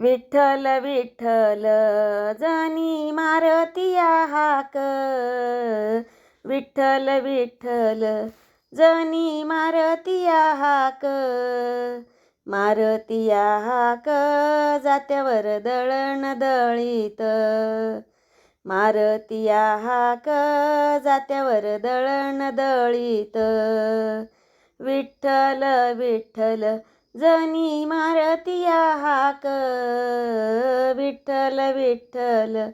विठ्ठल विठ्ठल जनी मारतिया हाक. विठ्ठल विठ्ठल जनी मारतिया हाक. मारतिया हाक जात्यावर दळण दळीत. मारतिया हाक जात्यावर दळण दळीत. विठ्ठल विठ्ठल जनी मारतिया हाक विठ्ठल विठ्ठल.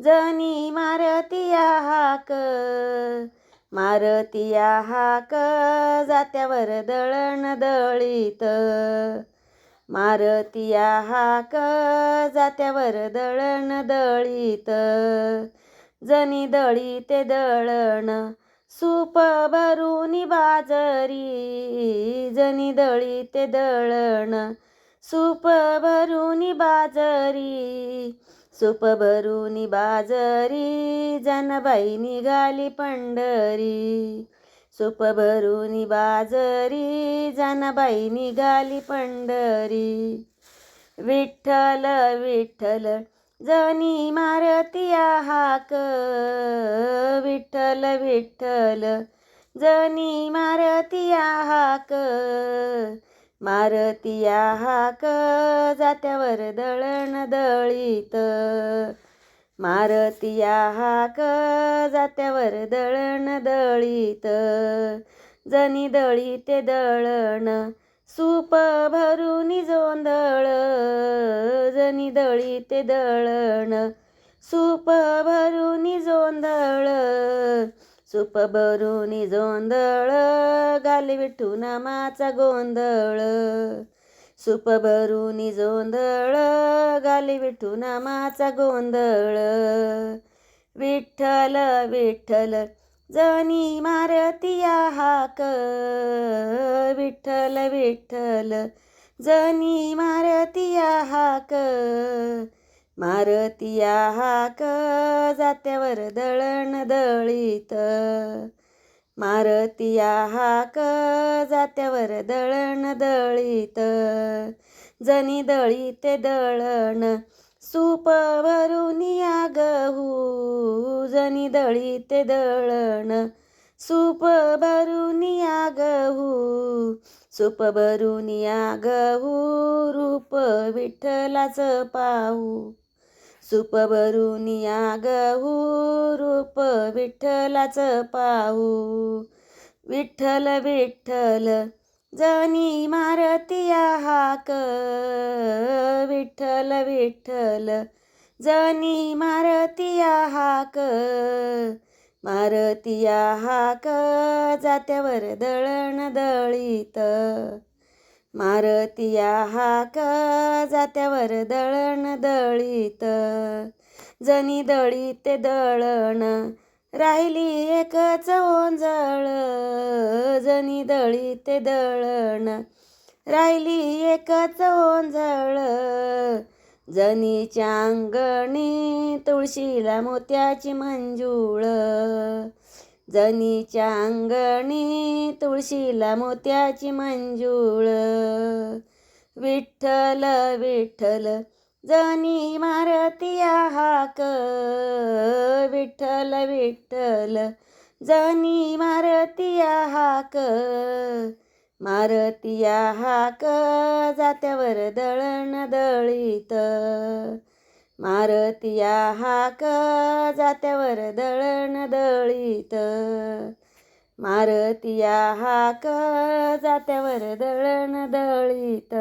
जनी मारतिया हाक मारतिया हाक जात्यावर दळण दळीत. मारतिया हाक जात्यावर दळण दळीत. जनी दळी ते दळण सूप भरून बाजरी जनी दळी ते दळण. सूप भरून बाजरी सूप भरून बाजरी जनबाई निघाली पंढरी. सूप भरून बाजरी जनबाई निघाली पंढरी. विठ्ठल विठ्ठल जनी मारती हाक विठ्ठल विठ्ठल जनी मारतिया हाक. मारतिया हाक जात्यावर दळण दळीत. मारतिया हाक जात्यावर दळण दळीत. जनी दळी ते दळण सूप भरून जोंधळ. जनी दळी ते दळण सुप भरून जोंधळ सुप भरून जोंधळ गाल विठू नामाचा गोंधळ. सुप भरून जोंधळ गाली विठू नामाचा गोंधळ. विठ्ठल विठ्ठल जनी मारतिया हाक. विठ्ठल विठ्ठल जनी मारतिया हाक. मारतिया हाक जात्यावर दळण दळीत. मारतिया हाक जात्यावर दळण दळीत. जनी दळी ते दळण सूप भरून या गहू जनी दळी ते दळण सूप भरून या गहू सूप भरून या गहू रूप विठ्ठलाचं पाहू. सूप या गहू रूप विठ्ठलाचं पाहू. विठ्ठल विठ्ठल जनी मारतिया हाक. विठ्ठल विठ्ठल जनी मारतिया हाक. मारतिया हाक जात्यावर दळण दळीत. मारतिया हाक त्यावर दळण दळीत. जनी दळी ते दळण. राहिली एकच ओंजळ. जनी दळी ते दळण. राहिली एकच ओंजळ. जनीच्या अंगणी तुळशीला मोत्याची मंजूळ. जनीच्या अंगणी तुळशीला मोत्याची मंजूळ. विठ्ठल विठ्ठल जनी मारतिया हाक. विठ्ठल विठ्ठल जनी मारतिया हाक. मारतिया हाक जात्यावर दळण दळीत. मारतिया हाक जात्यावर दळण दळीत. मारतिया हाक जात्यावर दळण दळीत.